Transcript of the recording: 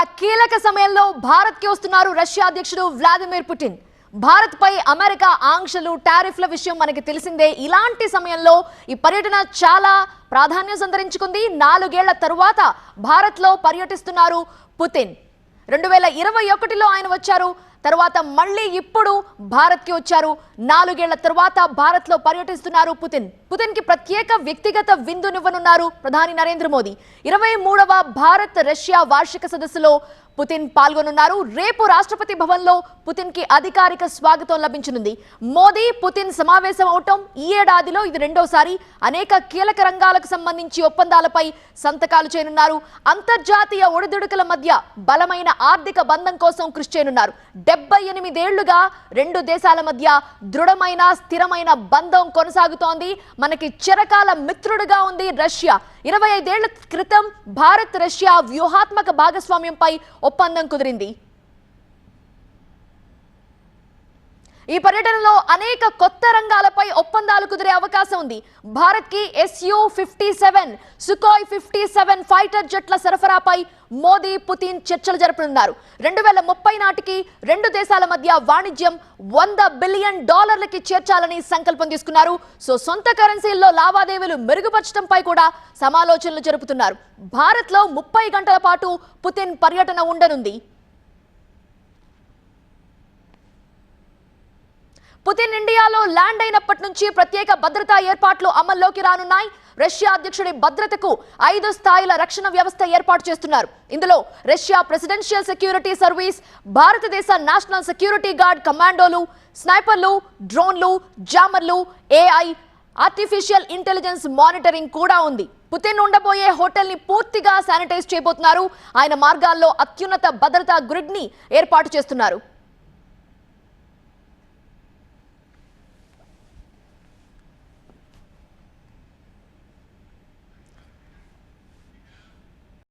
ఆ కీలక సమయంలో భారత్కి వస్తున్నారు రష్యా అధ్యక్షుడు వ్లాదిమిర్ పుటిన్. భారత్ పై అమెరికా ఆంక్షలు టారిఫ్ల విషయం మనకి తెలిసిందే. ఇలాంటి సమయంలో ఈ పర్యటన చాలా ప్రాధాన్యం సంతరించుకుంది. నాలుగేళ్ళ తరువాత భారత్లో పర్యటిస్తున్నారు పుతిన్. రెండు వేల ఇరవై ఒకటిలో ఆయన వచ్చారు. తర్వాత మళ్ళీ ఇప్పుడు భారత్కి వచ్చారు. నాలుగేళ్ళ తరువాత భారత్లో పర్యటిస్తున్నారు పుతిన్. పుతిన్కి ప్రత్యేక వ్యక్తిగత విందునివ్వనున్నారు ప్రధాని నరేంద్ర మోదీ. ఇరవై మూడవ భారత్ రష్యా వార్షిక సదస్సులో పుతిన్ పాల్గొనున్నారు. రేపు రాష్ట్రపతి భవన్లో పుతిన్కి అధికారిక స్వాగతం లభించనుంది. మోదీ పుతిన్ సమావేశం అవటం ఈ ఏడాదిలో ఇది రెండోసారి అనేక కీలక రంగాలకు సంబంధించి ఒప్పందాలపై సంతకాలు చేయనున్నారు. అంతర్జాతీయ ఒడిదుడుకుల మధ్య బలమైన ఆర్థిక బంధం కోసం కృషి చేయనున్నారు. డెబ్బై ఎనిమిదేళ్ళుగా రెండు దేశాల మధ్య దృఢమైన స్థిరమైన బంధం కొనసాగుతోంది. మనకి చిరకాల మిత్రుడుగా ఉంది రష్యా. ఇరవై ఐదేళ్ళ క్రితం భారత్ రష్యా వ్యూహాత్మక భాగస్వామ్యంపై ఒప్పందం కుదిరింది. ఈ పర్యటనలో అనేక కొత్త రంగాల రంగాలపై ఒప్పందాలు కుదిరే అవకాశం ఉంది. భారత్కి SU fifty seven Sukhoi fifty seven fighter జెట్ల సరఫరాపై మోదీ పుతిన్ చర్చలు జరపనున్నారు. రెండు వేల ముప్పై నాటికి రెండు దేశాల మధ్య వాణిజ్యం వంద బిలియన్ డాలర్లకి చేర్చాలని సంకల్పం తీసుకున్నారు. సో సొంత కరెన్సీల్లో లావాదేవీలు మెరుగుపరచడంపై కూడా సమాలోచనలు జరుపుతున్నారు. భారత్లో ముప్పై గంటల పాటు పుతిన్ పర్యటన ఉండనుంది. పుతిన్ ఇండియాలో ల్యాండ్ అయినప్పటి నుంచి ప్రత్యేక భద్రతా ఏర్పాట్లు అమల్లోకి రానున్నాయి. రష్యా అధ్యక్షుడి భద్రతకు ఐదు స్థాయిల రక్షణ వ్యవస్థ ఏర్పాటు చేస్తున్నారు. ఇందులో రష్యా ప్రెసిడెన్షియల్ సెక్యూరిటీ సర్వీస్ భారతదేశ నేషనల్ సెక్యూరిటీ గార్డ్ కమాండోలు స్నైపర్లు డ్రోన్లు జామర్లు ఏఐ ఆర్టిఫిషియల్ ఇంటెలిజెన్స్ మానిటరింగ్ కూడా ఉంది. పుతిన్ ఉండబోయే హోటల్ని పూర్తిగా శానిటైజ్ చేయబోతున్నారు. ఆయన మార్గాల్లో అత్యున్నత భద్రతా గ్రిడ్ని ఏర్పాటు చేస్తున్నారు.